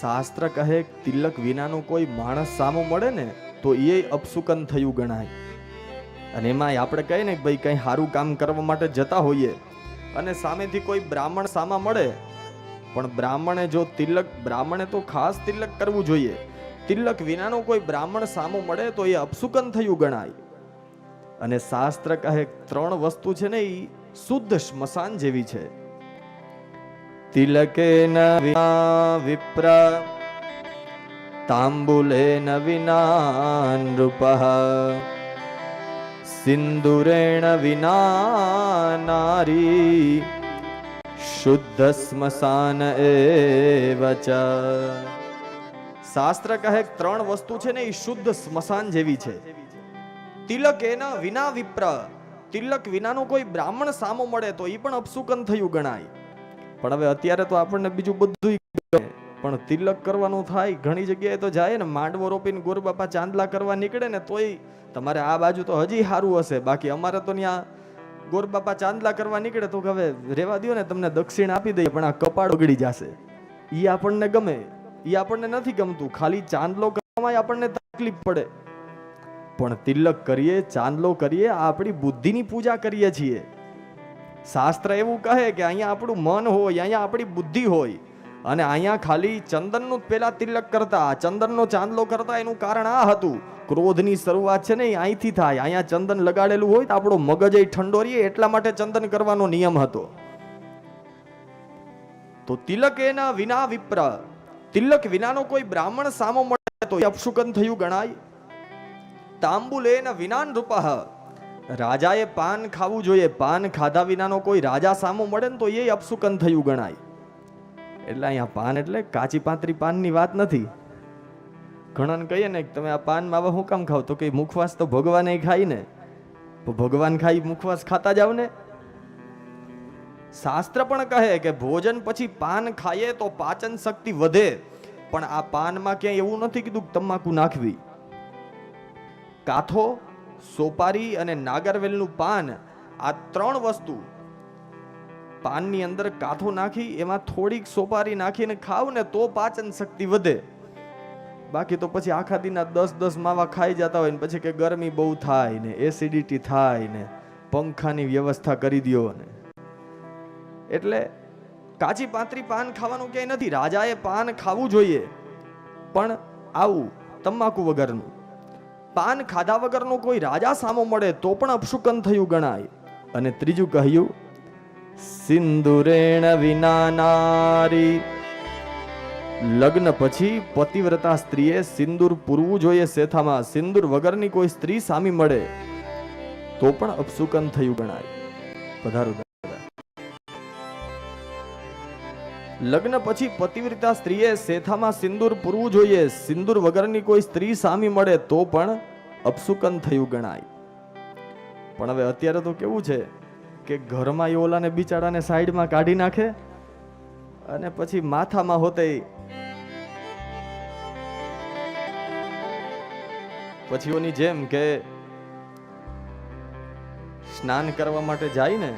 શાસ્ત્ર કહે, તિલક વિનાનો કોઈ માણસ સામો મળે ને, તો એ અપસુકન થયું ગણાય. અને એમાંય આપણે કહીએ ને ભાઈ કંઈ સારું કામ કરવા માટે જતા હોઈએ, અને સામેથી કોઈ બ્રાહ્મણ સામા મળે, પણ બ્રાહ્મણે જો તિલક, બ્રાહ્મણે તો ખાસ તિલક કરવું જોઈએ. તિલક વિનાનો કોઈ બ્રાહ્મણ સામો મળે તો એ અપસુકન થયું ગણાય. અને શાસ્ત્ર કહે, ત્રણ વસ્તુ છે ને એ શુદ્ધ સ્મશાન જેવી છે. તિલકેન વિના વિપ્ર તાંબુલેન વિના નૃપઃ સિંદુરેણ વિના નારી શુદ્ધ સ્મશાન એવ ચ શાસ્ત્ર કહે, ત્રણ વસ્તુ છે ને, એ શુદ્ધ સ્મશાન જેવી છે. તિલક એના વિના વિપ્ર, તિલક વિનાનો કોઈ બ્રાહ્મણ સામો મળે તો એ પણ અપસુકન થયું ગણાય. પણ હવે અત્યારે તો આપણને બીજું બધું પણ તિલક કરવાનું થાય, ઘણી જગ્યાએ તો જાય ને, માંડવો રોપીને ગોરબાપા ચાંદલા કરવા નીકળે ને તોય તમારે આ બાજુ તો હજી સારું હશે. બાકી અમારે તો ત્યાં ગોરબાપા ચાંદલા કરવા નીકળે તો હવે રેવા દો ને, તમને દક્ષિણ આપી દઈએ, પણ આ કપાળ ઉગડી જશે. એ આપણને ગમે. એ આપણને નથી ગમતું. ખાલી ચાંદલો કરવામાં આપણને તકલીફ પડે. પણ તિલક કરીએ, ચાંદલો કરીએ આ આપણી બુદ્ધિની પૂજા કરીએ છીએ. શાસ્ત્ર એવું કહે કે અહીંયા આપણું મન હોય, અહીંયા આપણી બુદ્ધિ હોય. અને અહીંયા ખાલી ચંદનનું જ તિલક કરતા ચંદનનો ચાંદલો કરતા એનું કારણ આ હતું. ક્રોધની શરૂઆત છે ને એ અહીંથી થાય. અહીંયા ચંદન લગાડેલું હોય તો આપણો મગજ એ ઠંડો રહીએ એટલા માટે ચંદન કરવાનો નિયમ હતો. તો તિલક એના વિના વિપ્ર. તિલક વિનાનો કોઈ બ્રાહ્મણ સામો મળે તો અપશુકન થયું ગણાય. તાંબુલ એના વિના નૃપઃ રાજાએ પાન ખાવું જોઈએ. પાન ખાધા વિનાનો કોઈ રાજા સામો મળે ને તો એ અપસુકન થયું ગણાય. એટલે અહીંયા પાન એટલે કાચી પાતરી પાનની વાત નથી. ઘણાને કહીએ ને કે તમે આ પાન માવા શું કામ ખાવ? તો કે મુખવાસ તો ભગવાને ખાઈ ને. તો ભગવાન ખાઈ મુખવાસ ખાતા જાવ ને. શાસ્ત્ર પણ કહે કે ભોજન પછી પાન ખાઈએ તો પાચન શક્તિ વધે. પણ આ પાનમાં ક્યાંય એવું નથી કીધું તમાકુ નાખવી. કાથો સોપારી અને નાગરવેલનું પાન, આ ત્રણ વસ્તુ પાનની અંદર કાથો નાખી, એમાં થોડીક સોપારી નાખીને ખાવ ને તો પાચન શક્તિ વધે. બાકી તો પછી આખા દિના દસ દસ માવા ખાઈ જતા હોય ને પછી કે ગરમી બહુ થાય ને એસિડિટી થાય ને, પંખાની વ્યવસ્થા કરી દો ને. એટલે કાચી પાતરી પાન ખાવાનું ક્યાંય નથી. રાજાએ પાન ખાવું જોઈએ. પણ આવું, તમાકુ વગરનું. પાન ખાધા વગરનો કોઈ રાજા સામો મળે તો પણ અપશુકન થયું ગણાય. અને ત્રીજું કહ્યું સિંદુરેણ વિના નારી. લગ્ન પછી પતિવ્રતા સ્ત્રીએ સિંદૂર પૂરવું જોઈએ શેથામાં. સિંદૂર વગરની કોઈ સ્ત્રી સામી મળે તો પણ અપશુકન થયું ગણાય. પધારો. લગ્ન પછી પતિવ્રતા સ્ત્રીએ શેથામાં સિંદૂર પૂરવું જોઈએ. સિંદૂર વગરની કોઈ સ્ત્રી સામી મળે તો પણ અપસુકન થયું ગણાય. પણ હવે અત્યારે તો કેવું છે કે ઘરમાં એ ઓલાને બિચારાને સાઈડમાં કાઢી નાખે અને પછી માથામાં હોતે પછી ઓની જેમ કે સ્નાન કરવા માટે જાય ને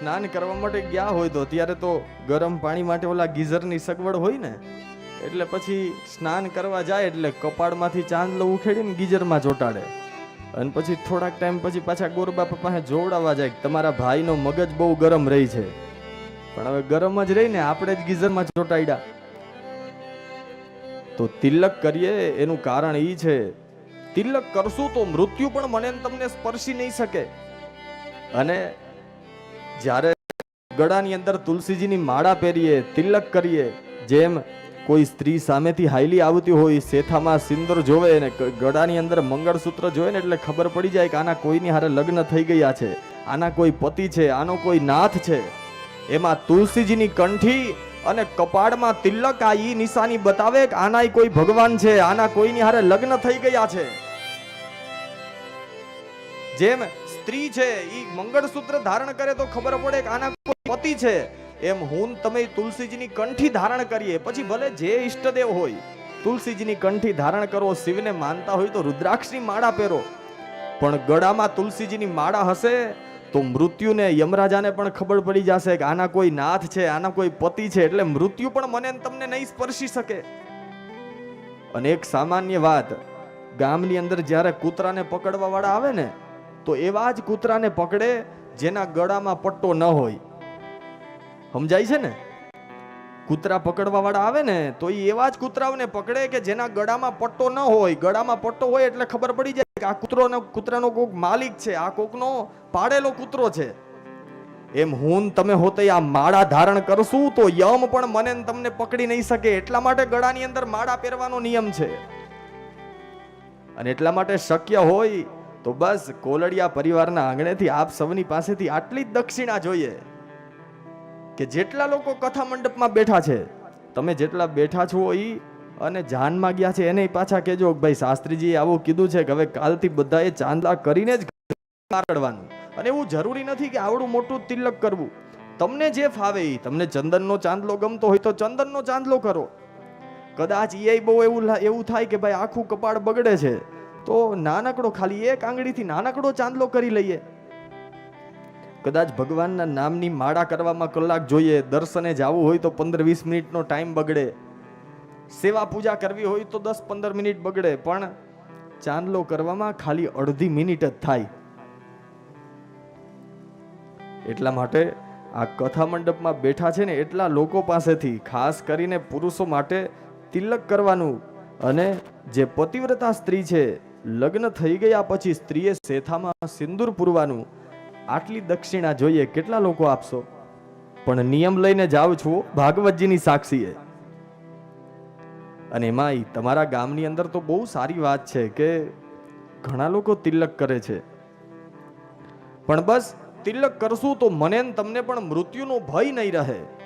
સ્નાન કરવા માટે ગયા હોય તો ત્યારે તો ગરમ પાણી માટે ઓલા ગીઝરની સગવડ હોય ને, એટલે પછી સ્નાન કરવા જાય એટલે કપાળમાંથી ચાંદલો ઉખેડીને ગીઝરમાં ચોંટાડે અને પછી થોડાક ટાઈમ પછી પાછા ગોરબાપા પાસે જોવડાવવા જાય તમારા ભાઈનો મગજ બહુ ગરમ રહી છે. પણ હવે ગરમ જ રહીને આપણે જ ગીઝરમાં ચોંટાડ્યા. તો તિલક કરીએ, એનું કારણ એ છે, તિલક કરશું તો મૃત્યુ પણ મને ને તમને સ્પર્શી નહીં શકે. અને જ્યારે ગળાની અંદર તુલસીજીની માળા પહેરીએ, તિલક કરીએ, જેમ કોઈ સ્ત્રી સામેથી હાઈલી આવતી હોય, શેથામાં સિંદર જોવે ને ગળાની અંદર મંગળસૂત્ર જોવે ને એટલે ખબર પડી જાય કે આના કોઈની હારે લગ્ન થઈ ગયા છે, આના કોઈ પતિ છે, આનો કોઈ નાથ છે. એમાં તુલસીજીની કંઠી અને કપાળમાં તિલક આ ઈ નિશાની બતાવે કે આના કોઈ ભગવાન છે, આના કોઈની હારે લગ્ન થઈ ગયા છે. જેમ સ્ત્રી છે એ મંગળસૂત્ર ધારણ કરે તો ખબર પડે કે આના કોઈ પતિ છે. એમ હું તમે તુલસીજીની કંઠી ધારણ કરીએ, પછી ભલે જે ઈષ્ટદેવ હોય, તુલસીજીની કંઠી ધારણ કરો, શિવને માનતા હોય તો રુદ્રાક્ષની માળા પહેરો. પણ ગળામાં તુલસીજીની માળા હશે, તો મૃત્યુને યમરાજાને પણ ખબર પડી જશે કે આના કોઈ નાથ છે, આના કોઈ પતિ છે, એટલે મૃત્યુ પણ મને તમને નહીં સ્પર્શી શકે. અને એક સામાન્ય વાત, ગામની અંદર જ્યારે કૂતરાને પકડવા વાળા આવે ને તો એવા જ કૂતરાને પકડે જેના ગળામાં પટ્ટો ન હોય. સમજાય છે ને? કૂતરા પકડવા વાળા આવે ને, તો એ એવા જ કૂતરાઓને પકડે કે જેના ગળામાં પટ્ટો ન હોય. ગળામાં પટ્ટો હોય એટલે ખબર પડી જાય કે આ કૂતરોનો, કૂતરાનો કોક માલિક છે, આ કોકનો પાડેલો કૂતરો છે. એમ હું તમે હોતે આ માળા ધારણ કરશું તો યમ પણ મને તમને પકડી નહીં શકે. એટલા માટે ગળાની અંદર માળા પહેરવાનો નિયમ છે. અને એટલા માટે શક્ય હોય તો બસ કોલડિયા પરિવારના આંગણેથી આપ સૌની પાસેથી આટલી જ દક્ષિણા જોઈએ કે જેટલા લોકો કથા મંડપમાં બેઠા છે, તમે જેટલા બેઠા છો એ અને જાનમાં ગયા છે એને પાછા કહેજો ભાઈ શાસ્ત્રીજીએ આવું કીધું છે કે હવે કાલથી બધાએ ચાંદલા કરીને જ કરવાનું અને એવું જરૂરી નથી કે આવડું મોટું તિલક કરવું. તમને જે ફાવે એ તમને ચંદનનો ચાંદલો ગમતો હોય તો ચંદનનો ચાંદલો કરો. કદાચ એ બહુ એવું એવું થાય કે ભાઈ આખું કપાળ બગડે છે. તો નાનકડો, ખાલી એક આંગળીથી નાનકડો ચાંદલો કરી લઈએ. કદાચ ભગવાનના નામની માળા કરવામાં કલાક જોઈએ, દર્શને જવું હોય તો પંદર વીસ મિનિટનો ટાઈમ બગડે. સેવા પૂજા કરવી હોય તો દસ પંદર મિનિટ બગડે, પણ ચાંદલો કરવામાં ખાલી અડધી મિનિટ જ થાય. એટલા માટે આ કથા મંડપમાં બેઠા છે ને એટલા લોકો પાસેથી, ખાસ કરીને પુરુષો માટે, તિલક કરવાનું અને જે પતિવ્રતા સ્ત્રી છે લગ્ન થઈ ગયા પછી સ્ત્રીએ શેથામાં સિંદૂર પૂરવાનું. આટલી દક્ષિણા જોઈએ કેટલા લોકો આપશો? પણ નિયમ લઈને જાઉં છું ભાગવતજીની સાક્ષીએ. અને એમાંય તમારા ગામની અંદર તો બહુ સારી વાત છે કે ઘણા લોકો તિલક કરે છે. પણ બસ, તિલક કરશું તો મને તમને પણ મૃત્યુનો ભય નહીં રહે.